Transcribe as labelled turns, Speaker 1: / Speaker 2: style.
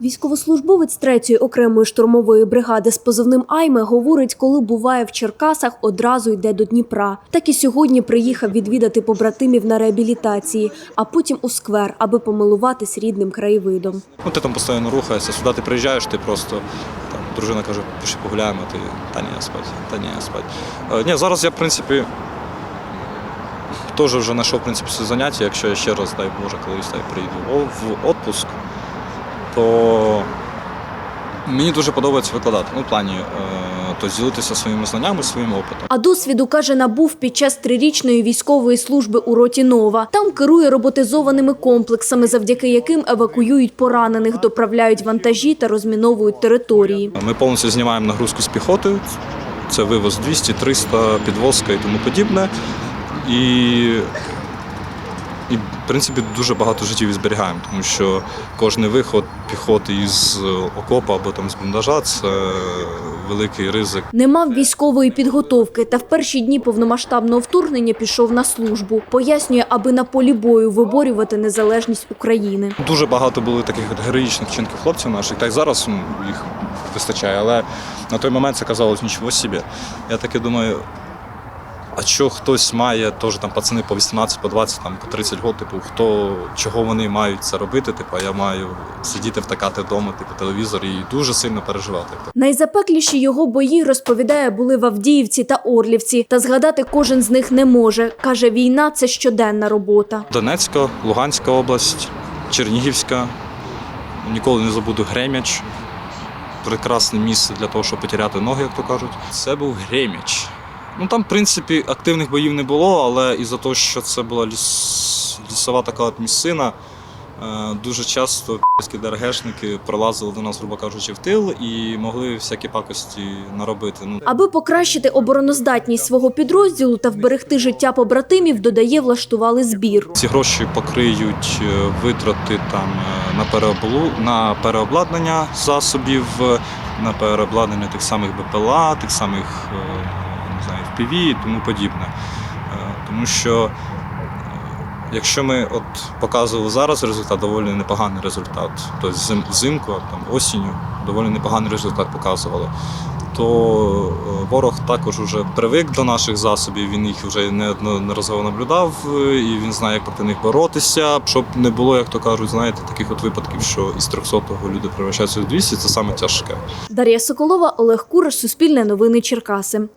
Speaker 1: Військовослужбовець 3-ї окремої штурмової бригади з позивним Айме говорить, коли буває в Черкасах, одразу йде до Дніпра. Так і сьогодні приїхав відвідати побратимів на реабілітації, а потім у сквер, аби помилуватись рідним краєвидом.
Speaker 2: Ну, ти там постійно рухаєшся, сюди ти приїжджаєш, ти просто там, дружина каже, пішли погуляємо, ти та ні, спать, та ні, спать. Е, ні, зараз я, в принципі, теж вже знайшов в принципі, заняття, якщо я ще раз, дай Боже, колись так приїду в відпуск, то мені дуже подобається викладати. Ну, в плані, е, то ділитися своїми знаннями, своїм опитом.
Speaker 1: А досвіду каже, набув під час трирічної військової служби у роті Нова. Там керує роботизованими комплексами, завдяки яким евакуюють поранених, доправляють вантажі та розміновують території.
Speaker 2: Ми повністю знімаємо нагрузку з піхоти. Це вивоз 200, 300, підвозка і тому подібне. І, і в принципі, дуже багато життів і зберігаємо, тому що кожний виход піхоти із окопа або там з бліндажа це великий ризик.
Speaker 1: Не мав військової підготовки та в перші дні повномасштабного вторгнення пішов на службу. Пояснює, аби на полі бою виборювати незалежність України.
Speaker 2: Дуже багато було таких героїчних вчинків хлопців наших, та й зараз їх вистачає. Але на той момент це казалось нічого собі. Я таки думаю, а що хтось має, теж там пацани по 18, по 20, там, по 30 років, типу, хто, чого вони мають це робити, типу, а я маю сидіти втикати вдома, типу, телевізор і дуже сильно переживати. Типу.
Speaker 1: Найзапекліші його бої, розповідає, були в Авдіївці та Орлівці. Та згадати кожен з них не може. Каже, війна це щоденна робота.
Speaker 2: Донецька, Луганська область, Чернігівська. Ніколи не забуду Гремяч. Прекрасне місце для того, щоб потеряти ноги, як то кажуть. Це був Гремяч. Ну там, в принципі, активних боїв не було, але із-за того, що це була ліс... лісова така от місцина, е, дуже часто ДРГшники пролазили до нас, грубо кажучи, в тил і могли всякі пакості наробити. Ну,
Speaker 1: Аби покращити обороноздатність свого підрозділу та вберегти життя побратимів, додає, влаштували збір.
Speaker 2: Ці гроші покриють е, витрати там е, на переоблу на переобладнання засобів, на переобладнання тих самих БПЛА, тих самих не знаю, FPV і тому подібне. Е, Тому що е, якщо ми от показували зараз результат, доволі непоганий результат. Тобто зим, взимку, там осінню доволі непоганий результат показували. То е, ворог також вже привик до наших засобів, він їх вже неодноразово наблюдав, і він знає, як проти них боротися. Щоб не було, як то кажуть, знаєте, таких от випадків, що із 300-го люди превращаються в 200, це саме тяжке.
Speaker 1: Дар'я Соколова, Олег Кураш, Суспільне новини Черкаси.